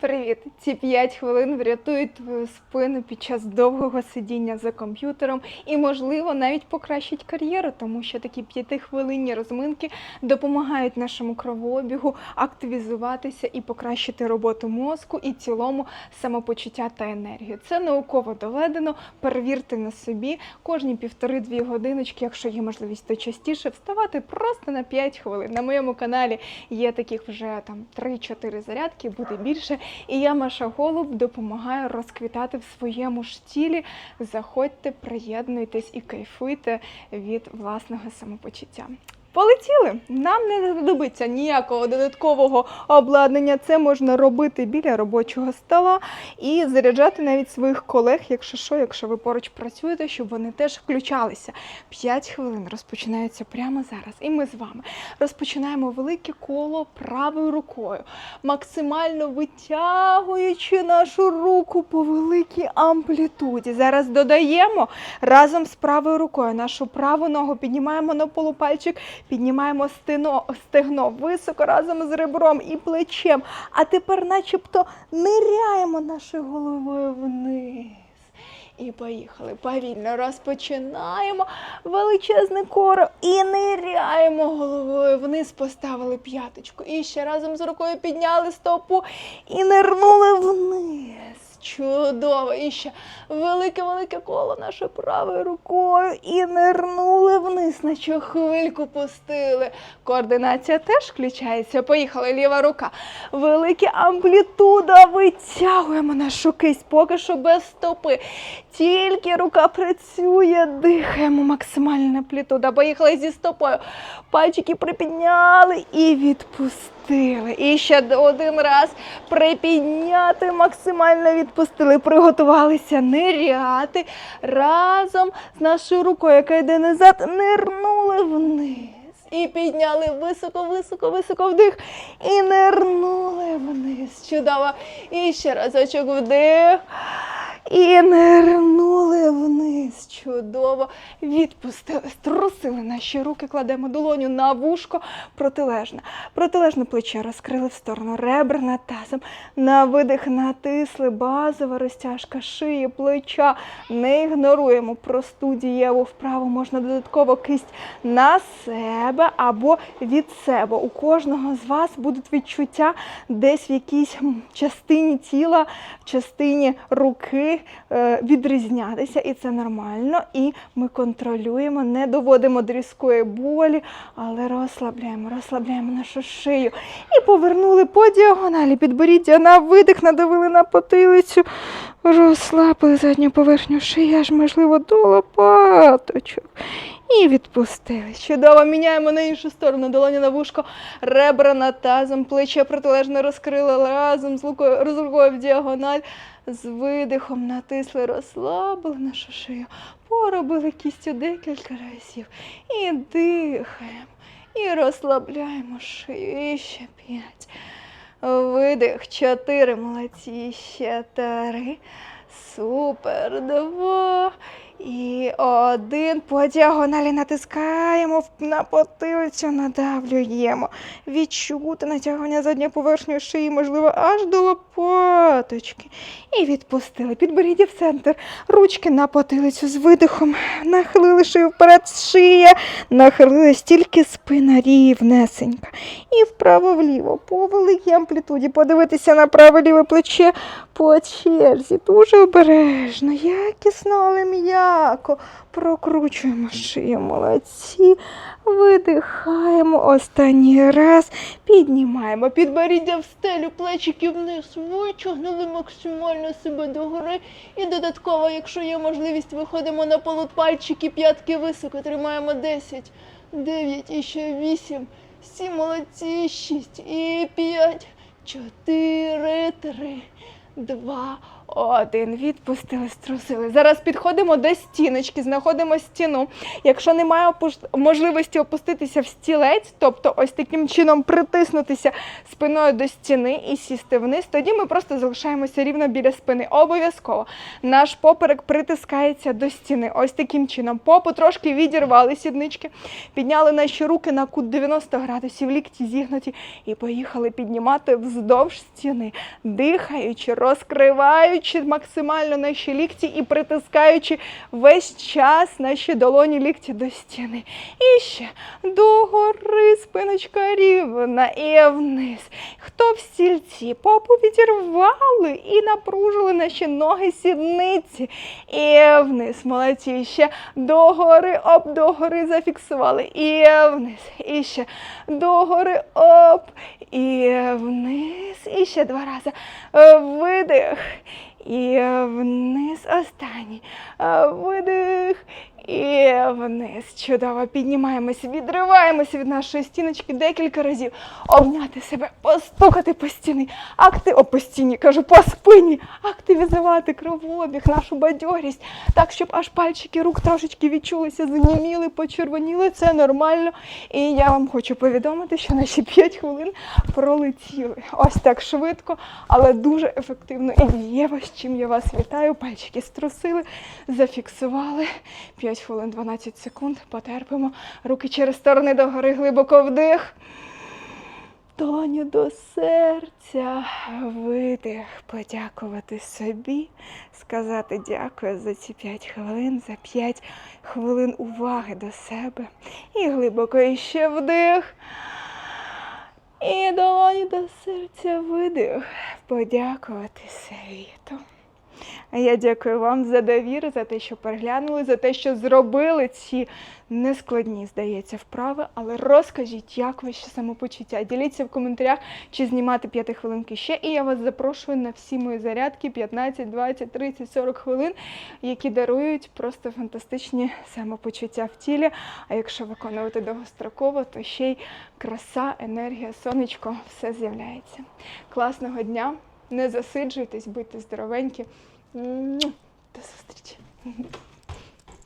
Привіт! Ці 5 хвилин врятують твою спину під час довгого сидіння за комп'ютером і, можливо, навіть покращать кар'єру, тому що такі п'ятихвилинні розминки допомагають нашому кровообігу активізуватися і покращити роботу мозку і цілому самопочуття та енергію. Це науково доведено. Перевірте на собі кожні півтори-дві годиночки, якщо є можливість, то частіше вставати просто на 5 хвилин. На моєму каналі є таких вже там 3-4 зарядки, буде більше. І я, Маша Голуб, допомагаю розквітати в своєму ж тілі. Заходьте, приєднуйтесь і кайфуйте від власного самопочуття. Полетіли! Нам не знадобиться ніякого додаткового обладнання. Це можна робити біля робочого стола і заряджати навіть своїх колег, якщо що, якщо ви поруч працюєте, щоб вони теж включалися. 5 хвилин розпочинається прямо зараз. І ми з вами розпочинаємо велике коло правою рукою, максимально витягуючи нашу руку по великій амплітуді. Зараз додаємо разом з правою рукою нашу праву ногу, піднімаємо на полупальчик, піднімаємо стегно, стегно високо разом з ребром і плечем. А тепер, начебто, ниряємо нашою головою вниз. І поїхали. Повільно розпочинаємо величезне коро і ниряємо головою вниз, поставили п'яточку. І ще разом з рукою підняли стопу і нирнули вниз. Чудово! І ще велике-велике коло нашою правою рукою і нирнули вниз, наче хвильку пустили. Координація теж включається. Поїхали, ліва рука. Велика амплітуда. Витягуємо нашу кисть, поки що без стопи. Тільки рука працює, дихаємо максимальна амплітуда. Поїхали зі стопою. Пальчики припідняли і відпустили. І ще один раз припідняти, максимально відпустили. Приготувалися ниряти разом з нашою рукою, яка йде назад, нирнули вниз. І підняли високо, високо, високо вдих. І нирнули вниз. Чудово. І ще разочок вдих. І нирнули вниз. Чудово. Відпустили, струсили наші руки, кладемо долоню на вушко протилежне. Протилежне плече розкрили в сторону ребра над тазом. На видих натисли, базова розтяжка шиї, плеча. Не ігноруємо просту дієву вправу. Можна додатково кисть на себе або від себе. У кожного з вас будуть відчуття десь в якійсь частині тіла, в частині руки е, відрізнятися, і це нормально. І ми контролюємо, не доводимо до різкої болі, але розслабляємо, розслабляємо нашу шию. І повернули по діагоналі. Підборіддя на видих, надавили на потилицю, розслабили задню поверхню шиї, аж можливо до лопаточок. І відпустили. Чудово, міняємо на іншу сторону. Долоня на вушко, ребра над тазом, плече протилежно розкрили разом з рукою, з рукою в діагональ. З видихом натисли, розслабили нашу шию, поробили кістю декілька разів. І дихаємо. І розслабляємо шию. І ще п'ять. Видих. Чотири. Молодці. Ще три. Супер. Два. І один. По діагоналі натискаємо на потилицю, надавлюємо. Відчути натягування задньої поверхні шиї, можливо, аж до лопаточки. І відпустили. Підборіддя в центр. Ручки на потилицю з видихом. Нахилили шию вперед, шия. Нахилилась тільки спина рівнесенька. І вправо-вліво, по великій амплітуді. Подивитися на праве-ліве плече по черзі. Дуже обережно, якісно, але м'яко. Прокручуємо шию, молодці. Видихаємо останній раз. Піднімаємо підборіддя в стелю, плечики вниз. Витягнули максимально себе догори. І додатково, якщо є можливість, виходимо на полут пальчики, п'ятки високо. Тримаємо 10, 9, і ще 8, 7, молодці, 6 і 5, 4, 3, два, один. Відпустили, струсили. Зараз підходимо до стіночки, знаходимо стіну. Якщо немає можливості опуститися в стілець, тобто ось таким чином притиснутися спиною до стіни і сісти вниз, тоді ми просто залишаємося рівно біля спини. Обов'язково наш поперек притискається до стіни. Ось таким чином. Попу трошки відірвали сіднички, підняли наші руки на кут 90 градусів, лікті зігнуті і поїхали піднімати вздовж стіни, дихаючи, розкриваючи максимально наші лікті і притискаючи весь час наші долоні лікті до стіни. І ще догори, спиночка рівна і вниз. Хто в стільці, попу відірвали і напружили наші ноги сідниці. І вниз. Молодці. Ще догори, оп, догори зафіксували. І вниз. І ще догори, оп. І вниз. І ще два рази. Видих. І вниз. Останній. Е, Видих. І вниз. Чудово. Піднімаємося, відриваємося від нашої стіночки декілька разів. Обняти себе, постукати по стіні. Акти... О, по стіні, кажу, по спині. Активізувати кровообіг, нашу бадьорість. Так, щоб аж пальчики рук трошечки відчулися, заніміли, почервоніли. Це нормально. І я вам хочу повідомити, що наші 5 хвилин пролетіли. Ось так швидко, але дуже ефективно і дієво, з чим я вас вітаю. Пальчики струсили, зафіксували. 5 хвилин 12 секунд. Потерпимо. Руки через сторони догори, глибоко вдих. Долоні до серця, видих, подякувати собі, сказати дякую за ці 5 хвилин, за 5 хвилин уваги до себе. І глибоко іще вдих. І долоні до серця видих, подякувати світу. Я дякую вам за довіру, за те, що переглянули, за те, що зробили ці нескладні, здається, вправи. Але розкажіть, як ваше самопочуття. Діліться в коментарях, чи знімати 5 хвилинки ще. І я вас запрошую на всі мої зарядки 15, 20, 30, 40 хвилин, які дарують просто фантастичні самопочуття в тілі. А якщо виконувати довгостроково, то ще й краса, енергія, сонечко, все з'являється. Класного дня! Не засиджуйтесь, будьте здоровенькі. До зустрічі!